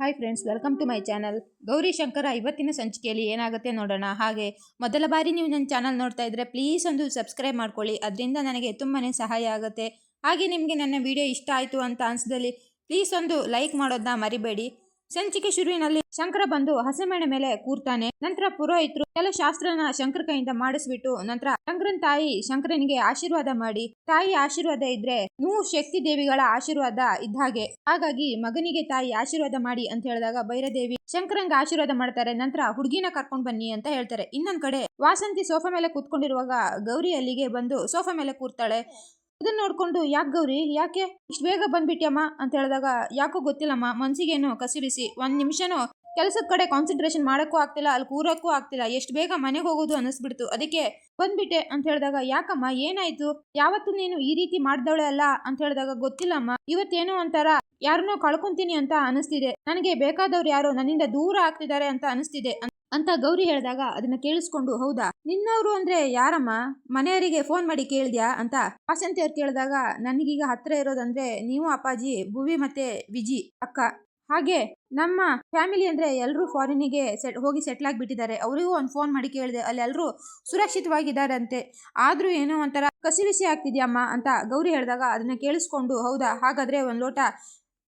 Hi friends welcome to my channel Gauri Shankara ಇವತ್ತಿನ ಸಂಚಿಕೆಯಲ್ಲಿ ಏನಾಗುತ್ತೆ ನೋಡೋಣ. ಹಾಗೆ ಮೊದಲ ಬಾರಿ ನೀವು ನನ್ನ ಚಾನಲ್ ನೋಡ್ತಾ ಇದ್ರೆ ಪ್ಲೀಸ್ ಒಂದು ಸಬ್ಸ್ಕ್ರೈಬ್ ಮಾಡ್ಕೊಳ್ಳಿ. ಅದರಿಂದ ನನಗೆ ತುಂಬಾ ಸಹಾಯ ಆಗುತ್ತೆ. ಹಾಗೆ ನಿಮಗೆ ನನ್ನ ವಿಡಿಯೋ ಇಷ್ಟ ಆಯಿತು ಅಂತ ಅನಿಸಿದಲ್ಲಿ ಪ್ಲೀಸ್ ಒಂದು ಲೈಕ್ ಮಾಡೋದನ್ನ ಮರಿಬೇಡಿ. ಸಂಚಿಕೆ ಶುರುವಿನಲ್ಲಿ ಶಂಕರ ಬಂದು ಹಸೆಮಣೆ ಮೇಲೆ ಕೂರ್ತಾನೆ. ನಂತರ ಪುರೋಹಿತರು ಕೆಲ ಶಾಸ್ತ್ರನ ಶಂಕರ ಕೈಯಿಂದ ಮಾಡಿಸ್ಬಿಟ್ಟು ನಂತರ ಶಂಕರನ್ ತಾಯಿ ಶಂಕರನಿಗೆ ಆಶೀರ್ವಾದ ಮಾಡಿ. ತಾಯಿ ಆಶೀರ್ವಾದ ಇದ್ರೆ ನೂ ಶಕ್ತಿ ದೇವಿಗಳ ಆಶೀರ್ವಾದ ಇದ್ದ ಹಾಗೆ ಹಾಗಾಗಿ ಮಗನಿಗೆ ತಾಯಿ ಆಶೀರ್ವಾದ ಮಾಡಿ ಅಂತ ಹೇಳಿದಾಗ ಭೈರದೇವಿ ಶಂಕರಂಗ ಆಶೀರ್ವಾದ ಮಾಡ್ತಾರೆ. ನಂತರ ಹುಡುಗಿನ ಕರ್ಕೊಂಡ್ ಬನ್ನಿ ಅಂತ ಹೇಳ್ತಾರೆ. ಇನ್ನೊಂದ್ ಕಡೆ ವಾಸಂತಿ ಸೋಫಾ ಮೇಲೆ ಕೂತ್ಕೊಂಡಿರುವಾಗ ಗೌರಿ ಅಲ್ಲಿಗೆ ಬಂದು ಸೋಫಾ ಮೇಲೆ ಕೂರ್ತಾಳೆ. ಅದನ್ನ ನೋಡ್ಕೊಂಡು, ಯಾಕೆ ಗೌರಿ? ಯಾಕೆ? ಇಷ್ಟು ಬೇಗ ಬಂದ್ಬಿಟ್ಯಮ್ಮ? ಅಂತ ಹೇಳಿದಾಗ, ಯಾಕೋ ಗೊತ್ತಿಲ್ಲಮ್ಮ, ಮನ್ಸಿಗೇನು ಕಸಿರಿಸಿ, ಒಂದ್ ನಿಮಿಷನೂ ಕೆಲಸದ ಕಡೆ ಕಾನ್ಸಂಟ್ರೇಷನ್ ಮಾಡೋಕ್ಕೂ ಆಗ್ತಿಲ್ಲ, ಅಲ್ಲಿ ಕೂರೋಕ್ಕೂ ಆಗ್ತಿಲ್ಲ, ಎಷ್ಟು ಬೇಗ ಮನೆಗೆ ಹೋಗೋದು ಅನ್ನಿಸ್ಬಿಡ್ತು. ಅದಕ್ಕೆ ಬಂದ್ಬಿಟ್ಟೆ ಅಂತ ಹೇಳಿದಾಗ, ಯಾಕಮ್ಮ, ಏನಾಯ್ತು? ಯಾವತ್ತು ನೀನು ಈ ರೀತಿ ಮಾಡ್ದವಳೆ ಅಲ್ಲ? ಅಂತ ಹೇಳಿದಾಗ, ಗೊತ್ತಿಲ್ಲಮ್ಮ, ಇವತ್ತೇನೋ ಒಂಥರ ಯಾರನ್ನೋ ಕಳ್ಕೊಂತೀನಿ ಅಂತ ಅನಿಸ್ತಿದೆ ನನಗೆ ಬೇಕಾದವ್ರು ಯಾರೋ, ನನ್ನಿಂದ ದೂರ ಆಗ್ತಿದ್ದಾರೆ ಅಂತ ಅನಿಸ್ತಿದೆ ಅನ್- ಅಂತ ಗೌರಿ ಹೇಳಿದಾಗ ಅದನ್ನ ಕೇಳಿಸ್ಕೊಂಡು, ಹೌದಾ? ನಿನ್ನವರು ಅಂದ್ರೆ ಯಾರಮ್ಮ? ಮನೆಯವರಿಗೆ ಫೋನ್ ಮಾಡಿ ಕೇಳಿದ್ಯಾ? ಅಂತ ವಾಸಂತಿ ಅವ್ರು ಕೇಳಿದಾಗ, ನನಗೀಗ ಹತ್ರ ಇರೋದಂದ್ರೆ ನೀವು ಅಪ್ಪಾಜಿ, ಭುವಿ ಮತ್ತೆ ವಿಜಿ, ಅಕ್ಕ. ಹಾಗೆ ನಮ್ಮ ಫ್ಯಾಮಿಲಿ ಅಂದ್ರೆ ಎಲ್ಲರೂ ಫಾರಿನಿಗೆ ಸೆಟ್ ಹೋಗಿ ಸೆಟ್ಲ್ ಆಗಿಬಿಟ್ಟಿದ್ದಾರೆ. ಅವರಿಗೂ ಒಂದು ಫೋನ್ ಮಾಡಿ ಕೇಳಿದೆ, ಅಲ್ಲಿ ಎಲ್ಲರೂ ಸುರಕ್ಷಿತವಾಗಿದ್ದಾರಂತೆ. ಆದ್ರೂ ಏನೋ ಒಂಥರ ಕಸಿಬಿಸಿ ಆಗ್ತಿದ್ಯಮ್ಮ? ಅಂತ ಗೌರಿ ಹೇಳಿದಾಗ ಅದನ್ನ ಕೇಳಿಸ್ಕೊಂಡು, ಹೌದಾ? ಹಾಗಾದ್ರೆ ಒಂದು ಲೋಟ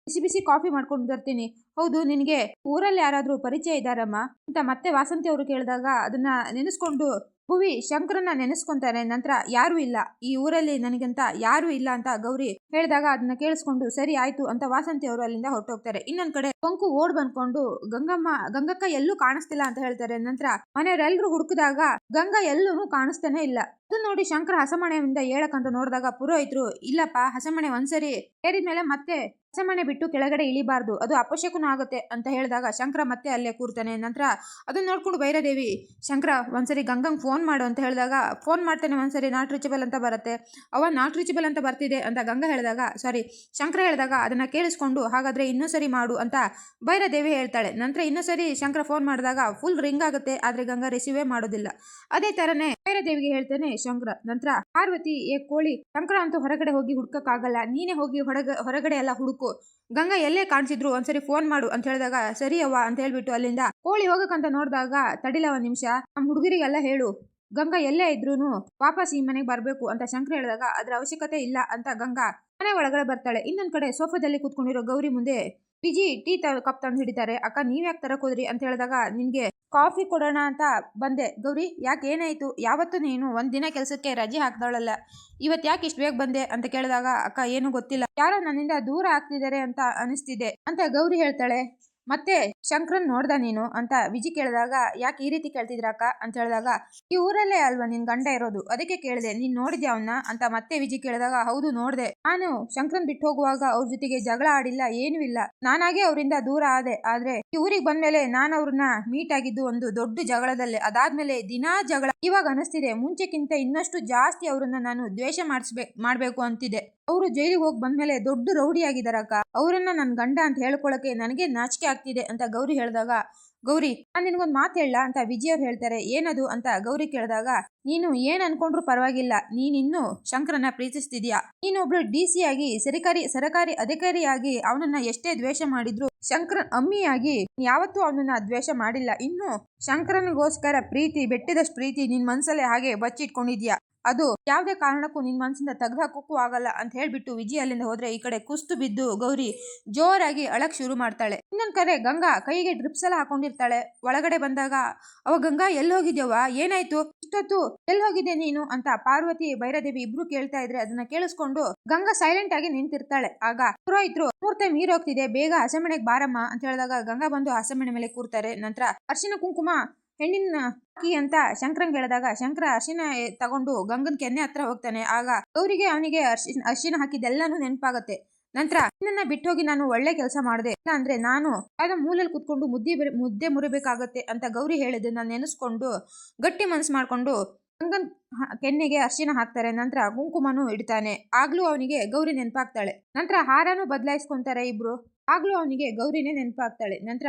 ಬಿಸಿ ಬಿಸಿ ಕಾಫಿ ಮಾಡ್ಕೊಂಡು ಬರ್ತೀನಿ. ಹೌದು ನಿನಗೆ ಊರಲ್ಲಿ ಯಾರಾದರೂ ಪರಿಚಯ ಇದ್ದಾರಮ್ಮ? ಅಂತ ಮತ್ತೆ ವಾಸಂತಿ ಅವರು ಕೇಳಿದಾಗ ಅದನ್ನ ನೆನೆಸ್ಕೊಂಡು ಭುವಿ ಶಂಕರನ್ನ ನೆನೆಸ್ಕೊಂತಾರೆ. ನಂತರ ಯಾರೂ ಇಲ್ಲ. ಈ ಊರಲ್ಲಿ ನನಗಂತ ಯಾರೂ ಇಲ್ಲ ಅಂತ ಗೌರಿ ಹೇಳಿದಾಗ ಅದನ್ನ ಕೇಳಿಸ್ಕೊಂಡು, ಸರಿ ಆಯ್ತು ಅಂತ ವಾಸಂತಿ ಅವರು ಅಲ್ಲಿಂದ ಹೊರಟೋಗ್ತಾರೆ. ಇನ್ನೊಂದ್ ಕಡೆ ಕೊಂಕು ಓಡ್ ಬಂದ್ಕೊಂಡು ಗಂಗಮ್ಮ, ಗಂಗಕ್ಕ ಎಲ್ಲೂ ಕಾಣಿಸ್ತಿಲ್ಲ ಅಂತ ಹೇಳ್ತಾರೆ. ನಂತರ ಮನೆಯವರೆಲ್ಲರೂ ಹುಡುಕಿದಾಗ ಗಂಗಾ ಎಲ್ಲೂ ಕಾಣಿಸ್ತಾನೆ ಇಲ್ಲ. ಅದನ್ನ ನೋಡಿ ಶಂಕರ ಹಸಮಣೆಯಿಂದ ಹೇಳಕ್ಕಂತ ನೋಡಿದಾಗ, ಪುರೋಹಿತರು, ಇಲ್ಲಪ್ಪ, ಹಸಮಣೆ ಒಂದ್ಸರಿ ಏರಿದ್ಮೇಲೆ ಮತ್ತೆ ಹಸಮಣೆ ಬಿಟ್ಟು ಕೆಳಗಡೆ ಇಳಿಬಾರ್ದು. ಅದು ಅಪಶಕುನ ಆಗುತ್ತೆ ಅಂತ ಹೇಳಿದಾಗ ಶಂಕರ ಮತ್ತೆ ಅಲ್ಲೇ ಕೂರ್ತಾನೆ. ನಂತರ ಅದನ್ನ ನೋಡ್ಕೊಂಡು ಭೈರದೇವಿ ಶಂಕರ, ಒಂದ್ಸರಿ ಗಂಗಂಗ್ ಫೋನ್ ಮಾಡು ಅಂತ ಹೇಳಿದಾಗ ಫೋನ್ ಮಾಡ್ತೇನೆ ಒಂದ್ಸರಿ ನಾಟ್ ರೀಚಬಲ್ ಅಂತ ಬರುತ್ತೆ. ಅವ ನಾಟ್ ರೀಚಬಲ್ ಅಂತ ಬರ್ತಿದೆ ಅಂತ ಗಂಗಾ ಹೇಳಿದಾಗ ಸಾರಿ ಶಂಕರ ಹೇಳಿದಾಗ, ಅದನ್ನ ಕೇಳಿಸ್ಕೊಂಡು ಹಾಗಾದ್ರೆ ಇನ್ನೂ ಸರಿ ಮಾಡು ಅಂತ ಭೈರದೇವಿ ಹೇಳ್ತಾಳೆ. ನಂತರ ಇನ್ನೂ ಸರಿ ಶಂಕರ ಫೋನ್ ಮಾಡಿದಾಗ ಫುಲ್ ರಿಂಗ್ ಆಗುತ್ತೆ, ಆದ್ರೆ ಗಂಗಾ ರಿಸೀವೇ ಮಾಡೋದಿಲ್ಲ. ಅದೇ ತರನೇ ಭೈರದೇವಿಗೆ ಹೇಳ್ತೇನೆ ಶಂಕರ, ನಂತರ ಪಾರ್ವತಿ, ಏ ಕೋಳಿ ಶಂಕರ ಅಂತೂ ಹೊರಗಡೆ ಹೋಗಿ ಹುಡ್ಕಕ್ಕಾಗಲ್ಲ, ನೀನೇ ಹೋಗಿ ಹೊರಗ, ಹೊರಗಡೆ ಎಲ್ಲ ಹುಡುಕು. ಗಂಗಾ ಎಲ್ಲೇ ಕಾಣಿಸಿದ್ರು, ಒಂದ್ಸರಿ ಫೋನ್ ಮಾಡು ಅಂತ ಹೇಳಿದಾಗ, ಸರಿ ಅವ್ವ ಅಂತ ಹೇಳ್ಬಿಟ್ಟು ಅಲ್ಲಿಂದ ಕೋಳಿ ಹೋಗಕ್ಕಂತ ನೋಡಿದಾಗ ತಡಿಲ ಒಂದ್ ನಿಮಿಷ ನಮ್ಮ ಹುಡುಗರಿಗೆಲ್ಲ ಹೇಳು ಗಂಗಾ ಎಲ್ಲೇ ಇದ್ರೂ ವಾಪಸ್ ಈ ಮನೆಗೆ ಬರಬೇಕು ಅಂತ ಶಂಕರ್ ಹೇಳಿದಾಗ ಅದರ ಅವಶ್ಯಕತೆ ಇಲ್ಲ ಅಂತ ಗಂಗಾ ಮನೆ ಒಳಗಡೆ ಬರ್ತಾಳೆ. ಇನ್ನೊಂದ್ ಕಡೆ ಸೋಫಾದಲ್ಲಿ ಕೂತ್ಕೊಂಡಿರೋ ಗೌರಿ ಮುಂದೆ ವಿಜಿ ಟೀ ತ ಕಪ್ ತಂದು ಹಿಡಿತಾರೆ. ಅಕ್ಕ, ನೀವ್ ಯಾಕೆ ಹೋದ್ರಿ? ಅಂತ ಹೇಳಿದಾಗ ನಿನ್ಗೆ ಕಾಫಿ ಕೊಡೋಣ ಅಂತ ಬಂದೆ. ಗೌರಿ, ಯಾಕೆ ಏನಾಯ್ತು? ಯಾವತ್ತು ನೀನು ಒಂದ್ ದಿನ ಕೆಲಸಕ್ಕೆ ರಜೆ ಹಾಕ್ದವಳಲ್ಲ. ಇವತ್ ಯಾಕೆ ಇಷ್ಟು ಬೇಗ ಬಂದೆ? ಅಂತ ಕೇಳಿದಾಗ, ಅಕ್ಕ, ಏನು ಗೊತ್ತಿಲ್ಲ. ಯಾರೋ ನನ್ನಿಂದ ದೂರ ಆಗ್ತಿದ್ದಾರೆ ಅಂತ ಅನಿಸ್ತಿದೆ. ಅಂತ ಗೌರಿ ಹೇಳ್ತಾಳೆ. ಮತ್ತೆ ಶಂಕರನ್ ನೋಡ್ದ ನೀನು ಅಂತ ವಿಜಿ ಕೇಳಿದಾಗ, ಯಾಕೆ ಈ ರೀತಿ ಕೇಳ್ತಿದ್ರ ಅಕ್ಕ? ಅಂತ ಹೇಳಿದಾಗ, ಈ ಊರಲ್ಲೇ ಅಲ್ವಾ ನಿನ್ ಗಂಡ ಇರೋದು? ಅದಕ್ಕೆ ಕೇಳಿದೆ, ನೀನ್ ನೋಡಿದ್ಯಾ ಅವನ್ನ ಅಂತ ಮತ್ತೆ ವಿಜಿ ಕೇಳಿದಾಗ, ಹೌದು, ನೋಡ್ದೆ. ನಾನು ಶಂಕರನ್ ಬಿಟ್ಟು ಹೋಗುವಾಗ ಅವ್ರ ಜೊತೆಗೆ ಜಗಳ ಆಡಿಲ್ಲ, ಏನೂ ಇಲ್ಲ. ನಾನಾಗೆ ಅವರಿಂದ ದೂರ ಆದೆ, ಆದ್ರೆ ಈ ಊರಿಗೆ ಬಂದ್ಮೇಲೆ ನಾನು ಅವ್ರನ್ನ ಮೀಟ್ ಆಗಿದ್ದು ಒಂದು ದೊಡ್ಡ ಜಗಳದಲ್ಲೇ. ಅದಾದ್ಮೇಲೆ ದಿನಾ ಜಗಳ. ಇವಾಗ ಅನಿಸ್ತಿದೆ. ಮುಂಚೆಕ್ಕಿಂತ ಇನ್ನಷ್ಟು ಜಾಸ್ತಿ ಅವರನ್ನ ನಾನು ದ್ವೇಷ ಮಾಡಿಸ್ಬೇ, ಮಾಡ್ಬೇಕು ಅಂತಿದೆ ಅವರು ಜೈಲಿಗೆ ಹೋಗಿ ಬಂದ್ಮೇಲೆ ದೊಡ್ಡ ರೌಡಿ ಆಗಿದಾರಕ್ಕ ಅವರನ್ನ ನನ್ನ ಗಂಡ ಅಂತ ಹೇಳ್ಕೊಳಕ್ಕೆ ನನಗೆ ನಾಚಿಕೆ ಆಗ್ತಿದೆ ಅಂತ ಗೌರಿ ಹೇಳಿದಾಗ ಗೌರಿ, ನಾನು ನಿನಗೊಂದು ಮಾತು ಹೇಳ ಅಂತ ವಿಜಯ್ ಅವ್ರು ಹೇಳ್ತಾರೆ, ಏನದು? ಅಂತ ಗೌರಿ ಕೇಳಿದಾಗ, ನೀನು ಏನ್ ಅನ್ಕೊಂಡ್ರು ಪರವಾಗಿಲ್ಲ, ನೀನಿನ್ನು ಶಂಕರನ್ನ ಪ್ರೀತಿಸ್ತಿದ್ಯಾ? ನೀನೊಬ್ಳು ಡಿ ಸಿ ಆಗಿ ಸರಕಾರಿ ಸರಕಾರಿ ಅಧಿಕಾರಿಯಾಗಿ ಅವನನ್ನ ಎಷ್ಟೇ ದ್ವೇಷ ಮಾಡಿದ್ರು ಶಂಕರನ್ ಅಮ್ಮಿಯಾಗಿ, ಯಾವತ್ತೂ ಅವನನ್ನ ದ್ವೇಷ ಮಾಡಿಲ್ಲ. ಇನ್ನು ಶಂಕರನಿಗೋಸ್ಕರ ಪ್ರೀತಿ, ಬೆಟ್ಟದಷ್ಟು ಪ್ರೀತಿ ನಿನ್ ಮನ್ಸಲ್ಲೇ ಹಾಗೆ ಬಚ್ಚಿಟ್ಕೊಂಡಿದ್ಯಾ? ಅದು ಯಾವುದೇ ಕಾರಣಕ್ಕೂ ನಿನ್ ಮನ್ಸಿಂದ ತೆಗೆದಾಕೋಕ್ಕೂ ಆಗಲ್ಲ ಅಂತ ಹೇಳ್ಬಿಟ್ಟು ವಿಜಯ ಅಲ್ಲಿಂದ ಹೋದ್ರೆ ಈ ಕಡೆ ಕುಸ್ತು ಬಿದ್ದು ಗೌರಿ ಜೋರಾಗಿ ಅಳಕ್ ಶುರು ಮಾಡ್ತಾಳೆ. ಇನ್ನೊಂದ್ ಕಡೆ ಗಂಗಾ ಕೈಗೆ ಡ್ರಿಪ್ಸ್ ಎಲ್ಲ ಹಾಕೊಂಡಿರ್ತಾಳೆ. ಒಳಗಡೆ ಬಂದಾಗ, ಅವ ಗಂಗಾ ಎಲ್ಲಿ ಹೋಗಿದ್ಯವ ಏನಾಯ್ತು? ಇಷ್ಟೊತ್ತು ಎಲ್ಲಿ ಹೋಗಿದೆ ನೀನು? ಅಂತ ಪಾರ್ವತಿ, ಭೈರದೇವಿ ಇಬ್ರು ಕೇಳ್ತಾ ಇದ್ರೆ ಅದನ್ನ ಕೇಳಿಸ್ಕೊಂಡು ಗಂಗಾ ಸೈಲೆಂಟ್ ಆಗಿ ನಿಂತಿರ್ತಾಳೆ. ಆಗ ಪುರೋಹಿತರು ಮೂರ್ ಟೈಮ್ ನೀರ್ ಹೋಗ್ತಿದೆ ಬೇಗ ಹಸೆಮಣೆಗೆ ಬಾರಮ್ಮ ಅಂತ ಹೇಳಿದಾಗ ಗಂಗಾ ಬಂದು ಹಸೆಮಣೆ ಮೇಲೆ ಕೂರ್ತಾರೆ. ನಂತರ ಅರ್ಶಿನ ಕುಂಕುಮ, ಹೆಣ್ಣಿನ ಹಾಕಿ ಅಂತ ಶಂಕರಂಗ್ ಹೇಳಿದಾಗ ಶಂಕರ ಅರ್ಶಿನ ತಗೊಂಡು ಗಂಗನ್ ಕೆನ್ನೆ ಹತ್ರ ಹೋಗ್ತಾನೆ. ಆಗ ಗೌರಿಗೆ ಅವನಿಗೆ ಅರ್ಶಿನ ಅರ್ಶಿನ ಹಾಕಿದ್ದೆಲ್ಲಾನು ನೆನಪಾಗತ್ತೆ. ನಂತರ ನಿನ್ನ ಬಿಟ್ಟೋಗಿ ನಾನು ಒಳ್ಳೆ ಕೆಲಸ ಮಾಡಿದೆ. ಇಲ್ಲ ಅಂದ್ರೆ ನಾನು ಯಾವ್ದೋ ಮೂಲಲ್ಲಿ ಕುತ್ಕೊಂಡು ಮುದ್ದೆ ಮುದ್ದೆ ಮುರಿಬೇಕಾಗತ್ತೆ ಅಂತ ಗೌರಿ ಹೇಳಿದ್ದನ್ನ ನೆನೆಸ್ಕೊಂಡು ಗಟ್ಟಿ ಮನಸ್ಸು ಮಾಡ್ಕೊಂಡು ಗಂಗನ್ ಕೆನ್ನೆಗೆ ಅರ್ಶಿನ ಹಾಕ್ತಾರೆ, ನಂತರ ಕುಂಕುಮನೂ ಇಡ್ತಾನೆ. ಆಗ್ಲೂ ಅವನಿಗೆ ಗೌರಿ ನೆನಪಾಗ್ತಾಳೆ. ನಂತರ ಹಾರನೂ ಬದಲಾಯಿಸ್ಕೊಂತಾರೆ ಇಬ್ರು. ಆಗ್ಲೂ ಅವನಿಗೆ ಗೌರಿನೇ ನೆನಪಾಗ್ತಾಳೆ. ನಂತರ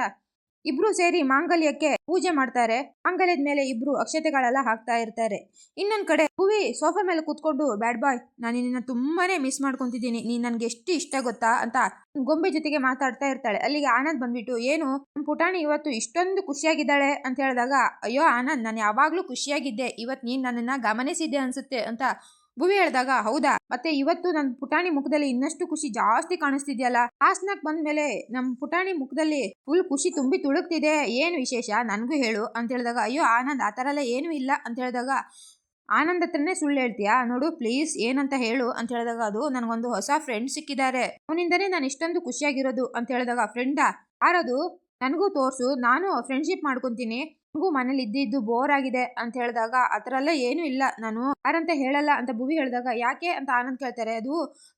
ಇಬ್ರು ಸೇರಿ ಮಾಂಗಲ್ಯಕ್ಕೆ ಪೂಜೆ ಮಾಡ್ತಾರೆ. ಮಾಂಗಲ್ಯದ ಮೇಲೆ ಇಬ್ರು ಅಕ್ಷತೆಗಳೆಲ್ಲ ಹಾಕ್ತಾ ಇರ್ತಾರೆ. ಇನ್ನೊಂದ್ ಕಡೆ ಹೂವಿ ಸೋಫಾ ಮೇಲೆ ಕೂತ್ಕೊಂಡು, ಬ್ಯಾಡ್ ಬಾಯ್, ನಾನು ನಿನ್ನ ತುಂಬಾನೇ ಮಿಸ್ ಮಾಡ್ಕೊಂತಿದ್ದೀನಿ. ನೀನ್ ನನ್ಗೆ ಎಷ್ಟು ಇಷ್ಟ ಗೊತ್ತಾ? ಅಂತ ಗೊಂಬೆ ಜೊತೆಗೆ ಮಾತಾಡ್ತಾ ಇರ್ತಾಳೆ. ಅಲ್ಲಿಗೆ ಆನಂದ್ ಬಂದ್ಬಿಟ್ಟು, ಏನು ಪುಟಾಣಿ ಇವತ್ತು ಇಷ್ಟೊಂದು ಖುಷಿಯಾಗಿದ್ದಾಳೆ? ಅಂತ ಹೇಳಿದಾಗ, ಅಯ್ಯೋ, ಆನಂದ್, ನಾನು ಯಾವಾಗ್ಲೂ ಖುಷಿಯಾಗಿದ್ದೆ. ಇವತ್ ನೀನ್ ನನ್ನನ್ನ ಗಮನಿಸಿದ್ದೆ ಅನ್ಸುತ್ತೆ ಅಂತ ಭುವಿ ಹೇಳ್ದಾಗ, ಹೌದಾ? ಮತ್ತೆ ಇವತ್ತು ನನ್ನ ಪುಟಾಣಿ ಮುಖದಲ್ಲಿ ಇನ್ನಷ್ಟು ಖುಷಿ ಜಾಸ್ತಿ ಕಾಣಿಸ್ತಿದ್ಯಲ್ಲ? ಹಾಸನಕ್ ಬಂದ್ಮೇಲೆ ನಮ್ ಪುಟಾಣಿ ಮುಖದಲ್ಲಿ ಫುಲ್ ಖುಷಿ ತುಂಬಿ ತುಳುಕ್ತಿದೆ. ಏನ್ ವಿಶೇಷ? ನನ್ಗೂ ಹೇಳು. ಅಂತ ಹೇಳಿದಾಗ, ಅಯ್ಯೋ, ಆನಂದ್, ಆ ಥರ ಎಲ್ಲ ಏನೂ ಇಲ್ಲ. ಅಂತ ಹೇಳಿದಾಗ, ಆನಂದ್ ಹತ್ರನೇ ಸುಳ್ಳು ಹೇಳ್ತೀಯಾ? ನೋಡು ಪ್ಲೀಸ್ ಏನಂತ ಹೇಳು. ಅಂತ ಹೇಳಿದಾಗ, ಅದು ನನಗೊಂದು ಹೊಸ ಫ್ರೆಂಡ್ ಸಿಕ್ಕಿದ್ದಾರೆ. ಅವನಿಂದನೇ ನಾನು ಇಷ್ಟೊಂದು ಖುಷಿಯಾಗಿರೋದು. ಅಂತ ಹೇಳಿದಾಗ, ಫ್ರೆಂಡಾ? ಯಾರದು? ನನಗೂ ತೋರ್ಸು. ನಾನು ಫ್ರೆಂಡ್ಶಿಪ್ ಮಾಡ್ಕೊಂತೀನಿ. ನನಗೂ ಮನೇಲಿ ಇದ್ದಿದ್ದು ಬೋರ್ ಆಗಿದೆ ಅಂತ ಹೇಳಿದಾಗ ಅದರಲ್ಲ ಏನು ಇಲ್ಲ. ನಾನು ಯಾರಂತ ಹೇಳಲ್ಲ ಅಂತ ಭುವಿ ಹೇಳಿದಾಗ, ಯಾಕೆ? ಅಂತ ಆನಂದ್ ಕೇಳ್ತಾರೆ. ಅದು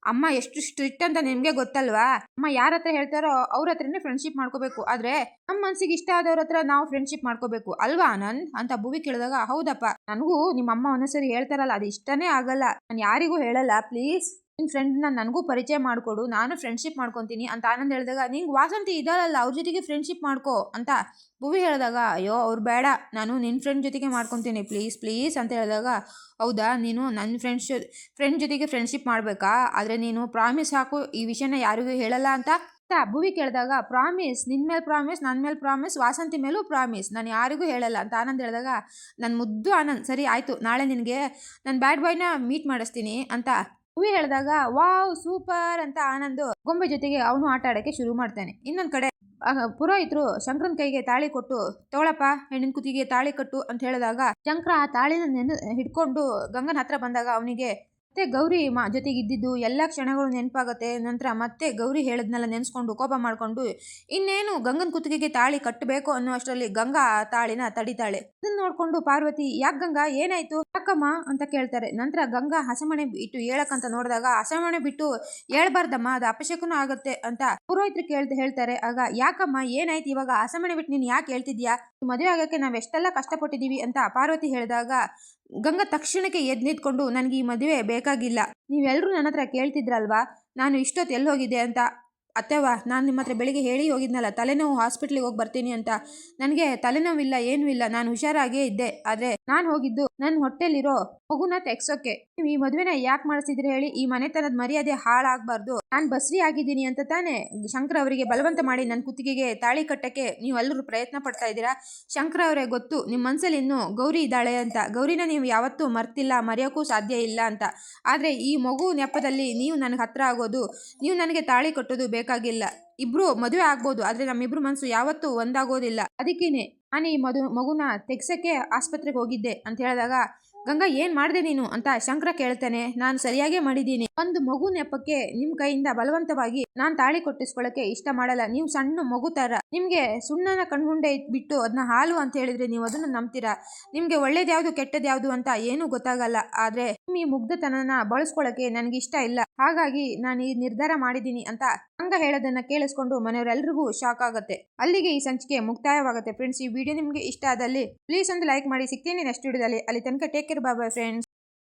ಅಮ್ಮ ಎಷ್ಟು ಸ್ಟ್ರಿಕ್ಟ್ ಅಂತ ನಿಮ್ಗೆ ಗೊತ್ತಲ್ವಾ? ಅಮ್ಮ ಯಾರ ಹತ್ರ ಹೇಳ್ತಾರೋ ಅವ್ರ ಹತ್ರನೇ ಫ್ರೆಂಡ್ಶಿಪ್ ಮಾಡ್ಕೋಬೇಕು. ಆದ್ರೆ ನಮ್ಮ ಮನ್ಸಿಗೆ ಇಷ್ಟ ಆದವ್ರ ಹತ್ರ ನಾವು ಫ್ರೆಂಡ್ಶಿಪ್ ಮಾಡ್ಕೋಬೇಕು. ಅಲ್ವಾ ಆನಂದ್? ಅಂತ ಭುವಿ ಕೇಳಿದಾಗ, ಹೌದಪ್ಪ. ನನಗೂ ನಿಮ್ಮ ಅಮ್ಮ ಒಂದೊಂದ್ಸರಿ ಹೇಳ್ತಾರಲ್ಲ, ಅದು ಇಷ್ಟನೇ ಆಗಲ್ಲ. ನಾನು ಯಾರಿಗೂ ಹೇಳಲ್ಲ. ಪ್ಲೀಸ್ ನಿನ್ ಫ್ರೆಂಡ್ನ ನನಗೂ ಪರಿಚಯ ಮಾಡಿಕೊಡು. ನಾನು ಫ್ರೆಂಡ್ಶಿಪ್ ಮಾಡ್ಕೊತೀನಿ. ಅಂತ ಆನಂದ್ ಹೇಳಿದಾಗ, ನಿಂಗೆ ವಾಸಂತಿ ಇದಾರಲ್ಲ ಅವ್ರ ಜೊತೆಗೆ ಫ್ರೆಂಡ್ಶಿಪ್ ಮಾಡ್ಕೋ. ಅಂತ ಭುವಿ ಹೇಳಿದಾಗ, ಅಯ್ಯೋ, ಅವ್ರು ಬೇಡ, ನಾನು ನಿನ್ನ ಫ್ರೆಂಡ್ ಜೊತೆಗೆ ಮಾಡ್ಕೊತೀನಿ ಪ್ಲೀಸ್ ಪ್ಲೀಸ್ ಅಂತ ಹೇಳಿದಾಗ, ಹೌದಾ, ನೀನು ನನ್ನ ಫ್ರೆಂಡ್ಸ್ ಫ್ರೆಂಡ್ ಜೊತೆಗೆ ಫ್ರೆಂಡ್ಶಿಪ್ ಮಾಡಬೇಕಾ? ಆದರೆ ನೀನು ಪ್ರಾಮಿಸ್ ಹಾಕು, ಈ ವಿಷಯನ ಯಾರಿಗೂ ಹೇಳಲ್ಲ ಅಂತ ಭೂವಿ ಕೇಳಿದಾಗ ಪ್ರಾಮಿಸ್ ನಿನ್ನ ಮೇಲೆ ಪ್ರಾಮಿಸ್ ನನ್ನ ಮೇಲೆ ಪ್ರಾಮಿಸ್ ವಾಸಂತಿ ಮೇಲೂ ಪ್ರಾಮಿಸ್ ನಾನು ಯಾರಿಗೂ ಹೇಳಲ್ಲ ಅಂತ ಆನಂದ್ ಹೇಳಿದಾಗ ನನ್ನ ಮುದ್ದು ಆನಂದ್, ಸರಿ, ಆಯಿತು, ನಾಳೆ ನಿನಗೆ ನನ್ನ ಬ್ಯಾಡ್ ಬಾಯ್ನ ಮೀಟ್ ಮಾಡಿಸ್ತೀನಿ ಅಂತ ಭುವಿ ಹೇಳಿದಾಗ ವಾವ್ ಸೂಪರ್ ಅಂತ ಆನಂದ್ ಗೊಂಬೆ ಜೊತೆಗೆ ಅವನು ಆಟ ಆಡೋಕ್ಕೆ ಶುರು ಮಾಡ್ತಾನೆ. ಇನ್ನೊಂದು ಕಡೆ ಪುರೋಹಿತರು ಶಂಕರನ್ ಕೈಗೆ ತಾಳಿ ಕೊಟ್ಟು ತೋಳಪ್ಪ ಹೆಣ್ಣಿನ ಕುತ್ತಿಗೆ ತಾಳಿ ಕಟ್ಟು ಅಂತ ಹೇಳಿದಾಗ ಶಂಕರ ಆ ತಾಳಿನ ನೆನ ಹಿಡ್ಕೊಂಡು ಗಂಗನ ಹತ್ರ ಬಂದಾಗ ಅವನಿಗೆ ಮತ್ತೆ ಗೌರಿ ಮಾ ಜೊತೆಗೆ ಇದ್ದಿದ್ದು ಎಲ್ಲ ಕ್ಷಣಗಳು ನೆನಪಾಗತ್ತೆ. ನಂತರ ಮತ್ತೆ ಗೌರಿ ಹೇಳಿದ್ನೆಲ್ಲ ನೆನೆಸ್ಕೊಂಡು ಕೋಪ ಮಾಡಿಕೊಂಡು, ಇನ್ನೇನು ಗಂಗನ ಕುತ್ತಿಗೆಗೆ ತಾಳಿ ಕಟ್ಟಬೇಕು ಅನ್ನೋ ಅಷ್ಟರಲ್ಲಿ ಗಂಗಾ ತಾಳಿನ ತಡಿತಾಳೆ. ಅದನ್ನ ನೋಡಿಕೊಂಡು ಪಾರ್ವತಿ, ಯಾಕೆ ಗಂಗಾ? ಏನಾಯ್ತು? ಯಾಕಮ್ಮ? ಅಂತ ಕೇಳ್ತಾರೆ. ನಂತರ ಗಂಗಾ ಹಸಮಣೆ ಬಿಟ್ಟು ಹೇಳಕ್ಕಂತ ನೋಡಿದಾಗ, ಹಸಮಣೆ ಬಿಟ್ಟು ಹೇಳ್ಬಾರ್ದಮ್ಮ ಅದು ಅಪಶಕನೂ ಆಗುತ್ತೆ ಅಂತ ಪುರೋಹಿತರು ಕೇಳ್ತ ಹೇಳ್ತಾರೆ. ಆಗ, ಯಾಕಮ್ಮ? ಏನಾಯ್ತು? ಇವಾಗ ಹಸಮಣೆ ಬಿಟ್ಟು ನೀನು ಯಾಕೆ ಹೇಳ್ತಿದ್ಯಾ ಮದುವೆ ಆಗಕ್ಕೆ ನಾವ್ ಎಷ್ಟೆಲ್ಲ ಕಷ್ಟಪಟ್ಟಿದೀವಿ ಅಂತ ಪಾರ್ವತಿ ಹೇಳಿದಾಗ ಗಂಗಾ ತಕ್ಷಣಕ್ಕೆ ಎದ್ದು ನಿಂತ್ಕೊಂಡು ನನಗೆ ಈ ಮದುವೆ ಬೇಕಾಗಿಲ್ಲ. ನೀವೆಲ್ಲರೂ ನನ್ನ ಹತ್ರ ಕೇಳ್ತಿದ್ರಲ್ವಾ? ನಾನು ಇಷ್ಟೊತ್ತು ಎಲ್ಲಿ ಹೋಗಿದ್ದೆ ಅಂತ. ಅತ್ತೆವಾ ನಾನು ನಿಮ್ಮ ಹತ್ರ ಬೆಳಿಗ್ಗೆ ಹೇಳಿ ಹೋಗಿದ್ನಲ್ಲ, ತಲೆನೋವು ಹಾಸ್ಪಿಟ್ಲಿಗೆ ಹೋಗಿ ಬರ್ತೀನಿ ಅಂತ. ನನಗೆ ತಲೆನೋವಿಲ್ಲ, ಏನೂ ಇಲ್ಲ. ನಾನು ಹುಷಾರಾಗೇ ಇದ್ದೆ. ಆದರೆ ನಾನು ಹೋಗಿದ್ದು ನನ್ನ ಹೊಟ್ಟೆಲಿರೋ ಮಗುನ ತೆಗ್ಸೋಕೆ ನೀವು ಈ ಮದುವೆನ ಯಾಕೆ ಮಾಡಿಸಿದ್ರಿ ಹೇಳಿ? ಈ ಮನೆತನದ ಮರ್ಯಾದೆ ಹಾಳಾಗಬಾರ್ದು. ನಾನು ಬಸ್ರಿ ಆಗಿದ್ದೀನಿ ಅಂತ ತಾನೇ. ಶಂಕರ್ ಅವರಿಗೆ ಬಲವಂತ ಮಾಡಿ ನನ್ನ ಕುತ್ತಿಗೆಗೆ ತಾಳಿ ಕಟ್ಟಕ್ಕೆ ನೀವು ಎಲ್ಲರೂ ಪ್ರಯತ್ನ ಪಡ್ತಾ ಇದ್ದೀರಾ? ಶಂಕರ ಅವರೇ ಗೊತ್ತು ನಿಮ್ಮ ಮನಸ್ಸಲ್ಲಿ ಇನ್ನೂ ಗೌರಿ ಇದ್ದಾಳೆ ಅಂತ. ಗೌರಿನ ನೀವು ಯಾವತ್ತೂ ಮರ್ತಿಲ್ಲ, ಮರೆಯೋಕ್ಕೂ ಸಾಧ್ಯ ಇಲ್ಲ ಅಂತ. ಆದರೆ ಈ ಮಗು ನೆಪದಲ್ಲಿ ನೀವು ನನಗೆ ಹತ್ರ ಆಗೋದು, ನೀವು ನನಗೆ ತಾಳಿ ಕಟ್ಟೋದು ಬೇಕಾಗಿಲ್ಲ. ಇಬ್ರು ಮದುವೆ ಆಗ್ಬೋದು, ಆದರೆ ನಮ್ಮಿಬ್ರು ಮನಸ್ಸು ಯಾವತ್ತೂ ಒಂದಾಗೋದಿಲ್ಲ. ಅದಕ್ಕೇನೆ ನಾನು ಈ ಮದು, ಮಗುನ ತೆಗ್ಸೋಕ್ಕೆ ಆಸ್ಪತ್ರೆಗೆ ಹೋಗಿದ್ದೆ ಅಂತ ಹೇಳಿದಾಗ ಗಂಗಾ, ಏನ್ ಮಾಡಿದೆ ನೀನು ಅಂತ ಶಂಕರ ಕೇಳ್ತಾನೆ. ನಾನು ಸರಿಯಾಗೇ ಮಾಡಿದ್ದೀನಿ. ಒಂದು ಮಗು ನೆಪಕ್ಕೆ ನಿಮ್ ಕೈಯಿಂದ ಬಲವಂತವಾಗಿ ನಾನ್ ತಾಳಿ ಕೊಟ್ಟಿಸ್ಕೊಳಕ್ಕೆ ಇಷ್ಟ ಮಾಡಲ್ಲ. ನೀವು ಸಣ್ಣ ಮಗು ತರ. ನಿಮ್ಗೆ ಸುಣ್ಣನ ಕಣ್ಗುಂಡೆ ಬಿಟ್ಟು ಅದನ್ನ ಹಾಲು ಅಂತ ಹೇಳಿದ್ರೆ ನೀವು ಅದನ್ನ ನಂಬ್ತೀರಾ? ನಿಮ್ಗೆ ಒಳ್ಳೇದ್ ಯಾವ್ದು ಯಾವ್ದು ಅಂತ ಏನು ಗೊತ್ತಾಗಲ್ಲ. ಆದ್ರೆ ನಿಮ್ ಈ ಮುಗ್ಧತನನ ಬಳಸ್ಕೊಳಕ್ಕೆ ನನ್ಗೆ ಇಷ್ಟ ಇಲ್ಲ. ಹಾಗಾಗಿ ನಾನು ಈ ನಿರ್ಧಾರ ಮಾಡಿದ್ದೀನಿ ಅಂತ ಹಂಗ ಹೇಳೋದನ್ನ ಕೇಳಿಸ್ಕೊಂಡು ಮನೆಯವರೆಲ್ಲರಿಗೂ ಶಾಕ್ ಆಗುತ್ತೆ. ಅಲ್ಲಿಗೆ ಈ ಸಂಚಿಕೆ ಮುಕ್ತಾಯವಾಗುತ್ತೆ. ಫ್ರೆಂಡ್ಸ್ ಈ ವಿಡಿಯೋ ನಿಮ್ಗೆ ಇಷ್ಟ ಆದಲ್ಲಿ ಪ್ಲೀಸ್ ಒಂದು ಲೈಕ್ ಮಾಡಿ. ಸಿಗ್ತೀನಿ ನೆಕ್ಸ್ಟ್ ವಿಡಿಯೋದಲ್ಲಿ ಅಲ್ಲಿ ತನಕ ಟೇಕ್ ಕೇರ್ ಬಾಯ್ ಫ್ರೆಂಡ್ಸ್